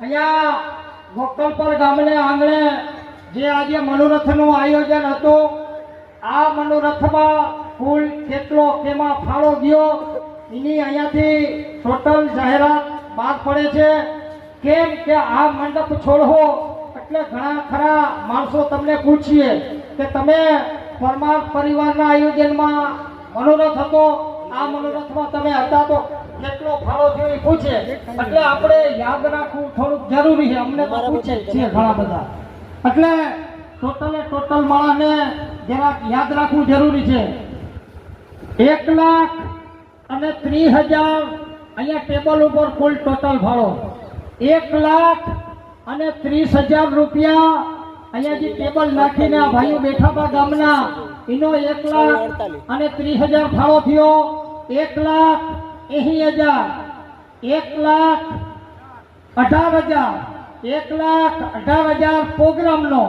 અહીંયા ગોકલપર ગામને આંગણે જે આજે મનોરથનું આયોજન હતું, આ મનોરથમાં કુલ કેટલો કેમાં ફાળો ગયો, એની અહીંયાથી ટોટલ જાહેરાત બહાર પડે છે. કેમ કે આ મંડપ છોડવો એટલે ઘણા ખરા માણસો તમને પૂછીએ કે તમે પરમાર પરિવારના આયોજનમાં મનોરથ હતો? આ મનોરથમાં તમે હતા તો કેટલો ફાળો થયો એ પૂછે. એટલે આપણે યાદ રાખવું થોડુંક જરૂરી છે. અમને તો પૂછે છે. ઘણા બધા. એટલે ટોટલે ટોટલ માણસને જરાક યાદ રાખવું જરૂરી છે. એક લાખ અને ત્રીસ હજાર અહીંયા ટેબલ ઉપર કુલ ટોટલ ફાળો. એક લાખ અને ત્રીસ હજાર રૂપિયા અહીંયા જે ટેબલ નાખીને આ ભાઈઓ બેઠા હતા ગામના એનો એક લાખ અને ત્રીસ હજાર ફાળો થયો. એક લાખ એસી હજાર, એક લાખ અઢાર હજાર, એક લાખ અઢાર હજાર પ્રોગ્રામનો.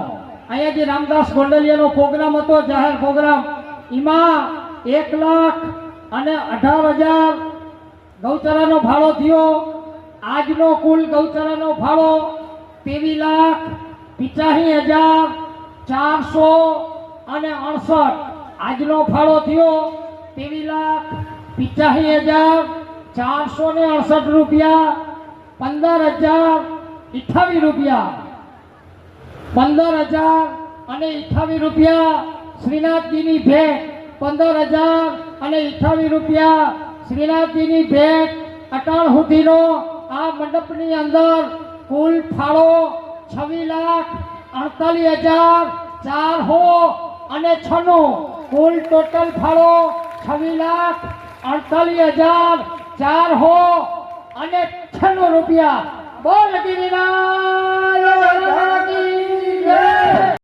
અહીંયા જે રામદાસ ગોંડલિયાનો પ્રોગ્રામ હતો, જાહેર પ્રોગ્રામ, એમાં એક લાખ અને અઢાર હજાર ગૌચરાનો ભાડો થયો. આજનો કુલ ગૌચરાનો ભાડો તેવી લાખ પિચાસી હજાર ચારસો અને અડસઠ. આજનો ફાળો થયો તેવી લાખ પિચાસી હજાર ચારસો ને અડસઠ રૂપિયા, પંદર હજાર ઇઠાવી રૂપિયા. પંદર હજાર અને ઇઠાવી રૂપિયા શ્રીનાથજીની ભેટ. પંદર હજાર અને ઇઠાવી રૂપિયા શ્રીનાથજીની ભેટ. અટલ સુધીનો આ મંડપની અંદર કુલ ફાળો છવ્વીસ લાખ અડતાલીસ હજાર ચાર હો અને છનો કુલ ટોટલ ફાળો છવ્વીસ લાખ અડતાલીસ હજાર ચાર હો અને છન્નું રૂપિયા. બોલ ગિરિરાજ